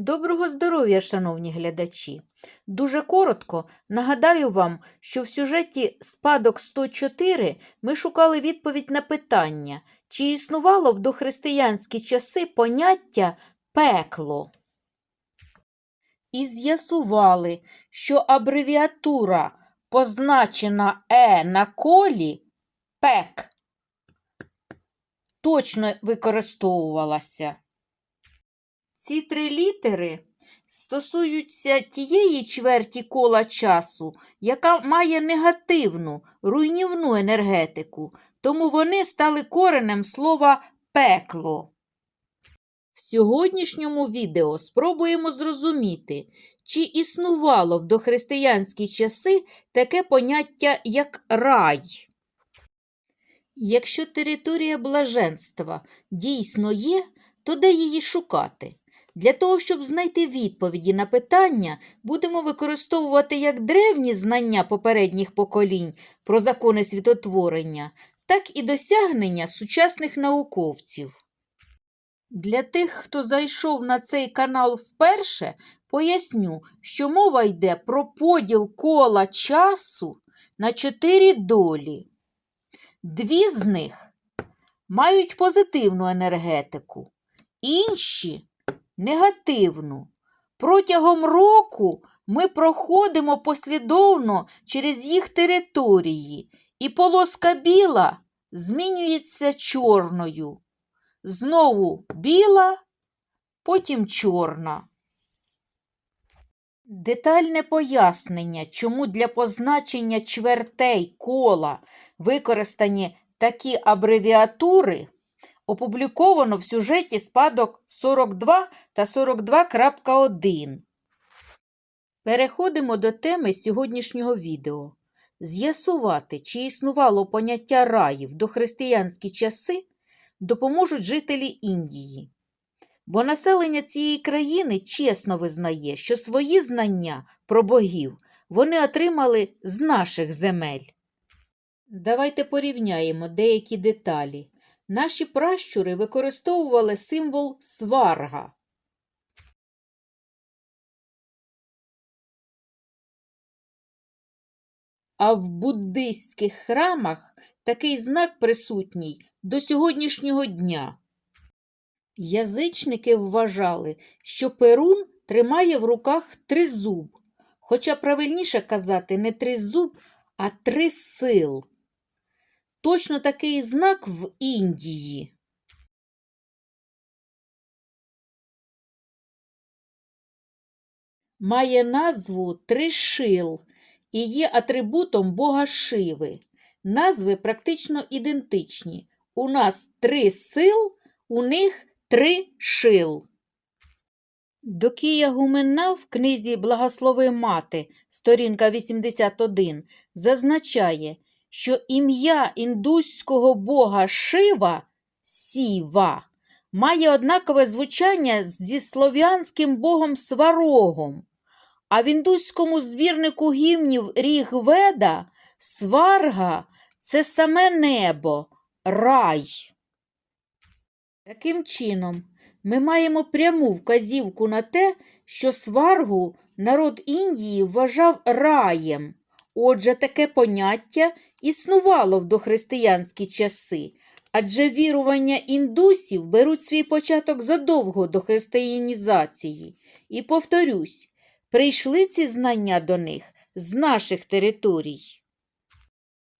Доброго здоров'я, шановні глядачі! Дуже коротко нагадаю вам, що в сюжеті Спадок 104 ми шукали відповідь на питання, чи існувало в дохристиянські часи поняття пекло. І з'ясували, що абревіатура, позначена Е на колі пек, точно використовувалася. Ці три літери стосуються тієї чверті кола часу, яка має негативну, руйнівну енергетику, тому вони стали коренем слова пекло. В сьогоднішньому відео спробуємо зрозуміти, чи існувало в дохристиянські часи таке поняття, як рай. Якщо територія блаженства дійсно є, то де її шукати? Для того, щоб знайти відповіді на питання, будемо використовувати як древні знання попередніх поколінь про закони світотворення, так і досягнення сучасних науковців. Для тих, хто зайшов на цей канал вперше, поясню, що мова йде про поділ кола часу на чотири долі. Дві з них мають позитивну енергетику, інші негативну. Протягом року ми проходимо послідовно через їх території, і полоска біла змінюється чорною. Знову біла, потім чорна. Детальне пояснення, чому для позначення чвертей кола використані такі абревіатури, опубліковано в сюжеті спадок 42 та 42.1. Переходимо до теми сьогоднішнього відео. З'ясувати, чи існувало поняття раїв до християнські часи, допоможуть жителі Індії. Бо населення цієї країни чесно визнає, що свої знання про богів вони отримали з наших земель. Давайте порівняємо деякі деталі. Наші пращури використовували символ сварга. А в буддистських храмах такий знак присутній до сьогоднішнього дня. Язичники вважали, що Перун тримає в руках тризуб, хоча правильніше казати не тризуб, а трисил. Точно такий знак в Індії. Має назву Тришил і є атрибутом бога Шиви. Назви практично ідентичні. У нас три сил, у них три шил. Докія Гумена в книзі Благослови мати, сторінка 81, зазначає, що ім'я індуського бога Шива Сіва має однакове звучання зі слов'янським богом Сварогом, а в індуському збірнику гімнів Ріг Веда Сварга це саме небо, рай. Таким чином, ми маємо пряму вказівку на те, що сваргу народ Індії вважав раєм. Отже, таке поняття існувало в дохристиянські часи, адже вірування індусів беруть свій початок задовго до християнізації. І повторюсь, прийшли ці знання до них з наших територій.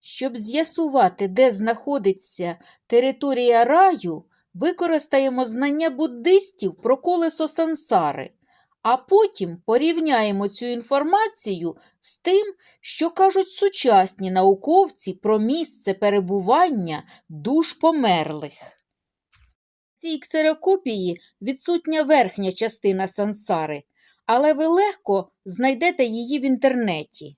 Щоб з'ясувати, де знаходиться територія раю, використаємо знання буддистів про колесо сансари, а потім порівняємо цю інформацію з тим, що кажуть сучасні науковці про місце перебування душ померлих. В цій ксерокопії відсутня верхня частина сансари, але ви легко знайдете її в інтернеті.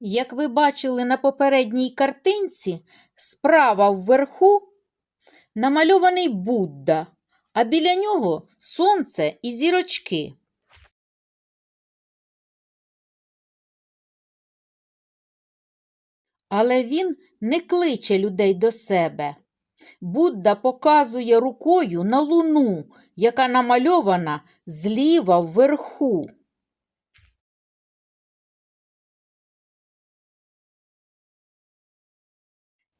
Як ви бачили на попередній картинці, справа вверху намальований Будда, а біля нього сонце і зірочки. Але він не кличе людей до себе. Будда показує рукою на луну, яка намальована зліва вверху.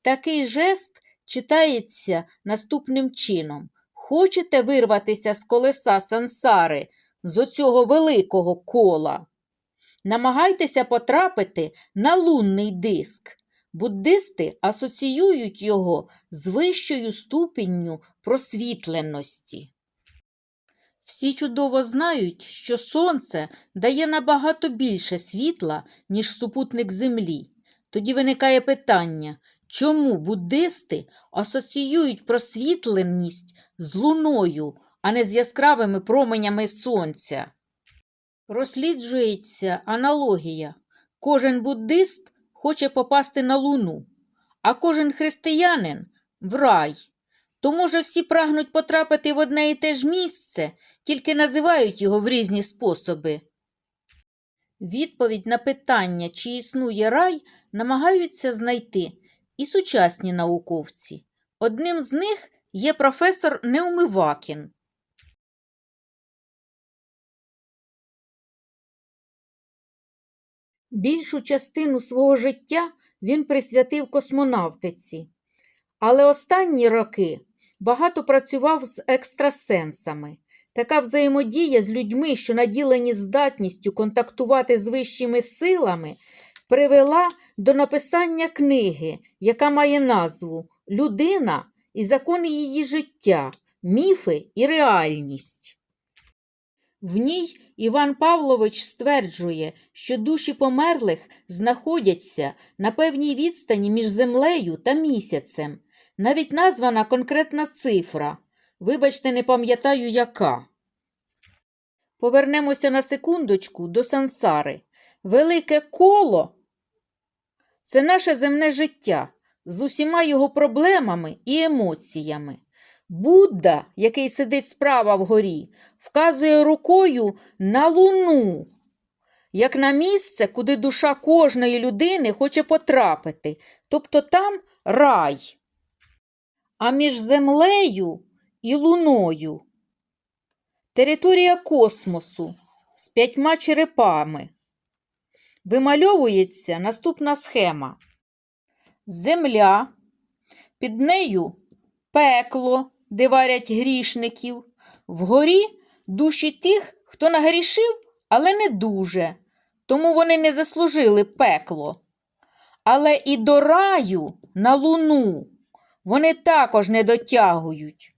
Такий жест читається наступним чином. Хочете вирватися з колеса сансари, з оцього великого кола? Намагайтеся потрапити на лунний диск. Буддисти асоціюють його з вищою ступінню просвітленості. Всі чудово знають, що сонце дає набагато більше світла, ніж супутник Землі. Тоді виникає питання, чому буддисти асоціюють просвітленість з луною, а не з яскравими променями сонця? Розсліджується аналогія. Кожен буддист хоче попасти на луну, а кожен християнин в рай. То, може, всі прагнуть потрапити в одне і те ж місце, тільки називають його в різні способи. Відповідь на питання, чи існує рай, намагаються знайти і сучасні науковці. Одним з них є професор Неумивакін. Більшу частину свого життя він присвятив космонавтиці, але останні роки багато працював з екстрасенсами. Така взаємодія з людьми, що наділені здатністю контактувати з вищими силами, привела до написання книги, яка має назву Людина і закони її життя, міфи і реальність. В ній Іван Павлович стверджує, що душі померлих знаходяться на певній відстані між землею та місяцем. Навіть названа конкретна цифра. Вибачте, не пам'ятаю, яка. Повернемося на секундочку до сансари. Велике коло це наше земне життя з усіма його проблемами і емоціями. Будда, який сидить справа вгорі, вказує рукою на луну, як на місце, куди душа кожної людини хоче потрапити, тобто там рай. А між землею і луною територія космосу з п'ятьма черепами. Вимальовується наступна схема. Земля, під нею пекло, де варять грішників, вгорі душі тих, хто нагрішив, але не дуже, тому вони не заслужили пекло. Але і до раю на луну вони також не дотягують.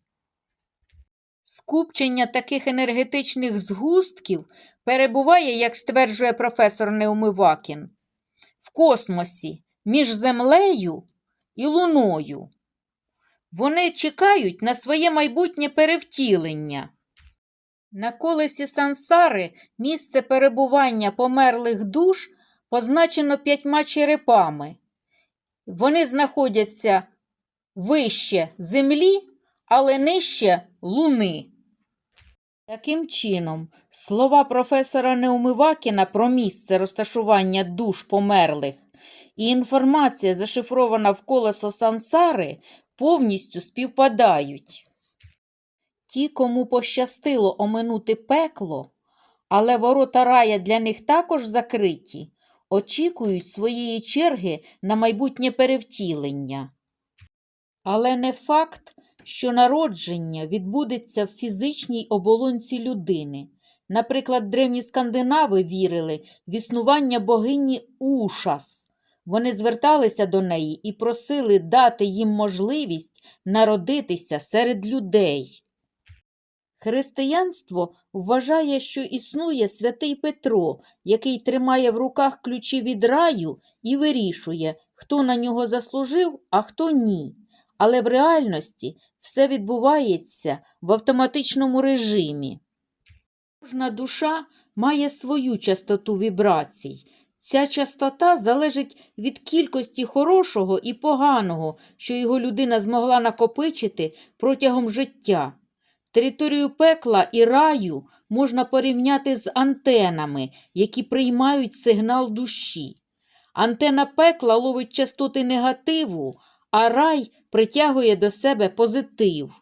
Скупчення таких енергетичних згустків перебуває, як стверджує професор Неумивакін, в космосі між землею і луною. Вони чекають на своє майбутнє перевтілення. На колесі сансари місце перебування померлих душ позначено п'ятьма черепами. Вони знаходяться вище землі, але нижче луни. Таким чином, слова професора Неумивакіна про місце розташування душ померлих і інформація, зашифрована в колесо сансари, повністю співпадають. Ті, кому пощастило оминути пекло, але ворота рая для них також закриті, очікують своєї черги на майбутнє перевтілення. Але не факт, що народження відбудеться в фізичній оболонці людини. Наприклад, древні скандинави вірили в існування богині Ушас. Вони зверталися до неї і просили дати їм можливість народитися серед людей. Християнство вважає, що існує святий Петро, який тримає в руках ключі від раю і вирішує, хто на нього заслужив, а хто ні. Але в реальності все відбувається в автоматичному режимі. Кожна душа має свою частоту вібрацій. Ця частота залежить від кількості хорошого і поганого, що його людина змогла накопичити протягом життя. Територію пекла і раю можна порівняти з антенами, які приймають сигнал душі. Антена пекла ловить частоти негативу, а рай притягує до себе позитив.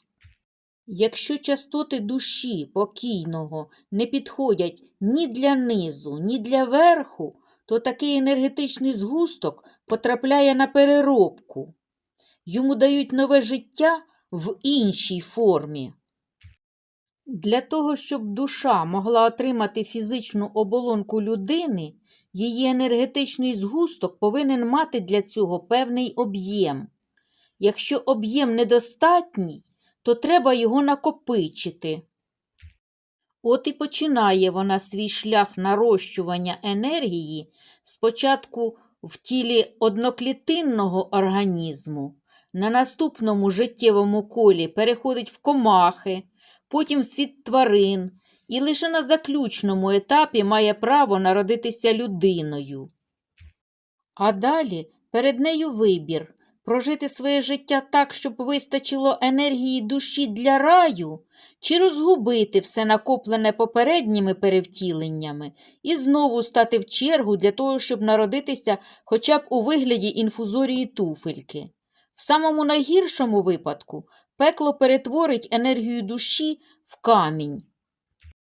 Якщо частоти душі покійного не підходять ні для низу, ні для верху, то такий енергетичний згусток потрапляє на переробку. Йому дають нове життя в іншій формі. Для того, щоб душа могла отримати фізичну оболонку людини, її енергетичний згусток повинен мати для цього певний об'єм. Якщо об'єм недостатній, то треба його накопичити. От і починає вона свій шлях нарощування енергії спочатку в тілі одноклітинного організму, на наступному життєвому колі переходить в комахи, потім в світ тварин і лише на заключному етапі має право народитися людиною. А далі перед нею вибір прожити своє життя так, щоб вистачило енергії душі для раю, чи розгубити все накоплене попередніми перевтіленнями і знову стати в чергу для того, щоб народитися хоча б у вигляді інфузорії туфельки. В самому найгіршому випадку пекло перетворить енергію душі в камінь.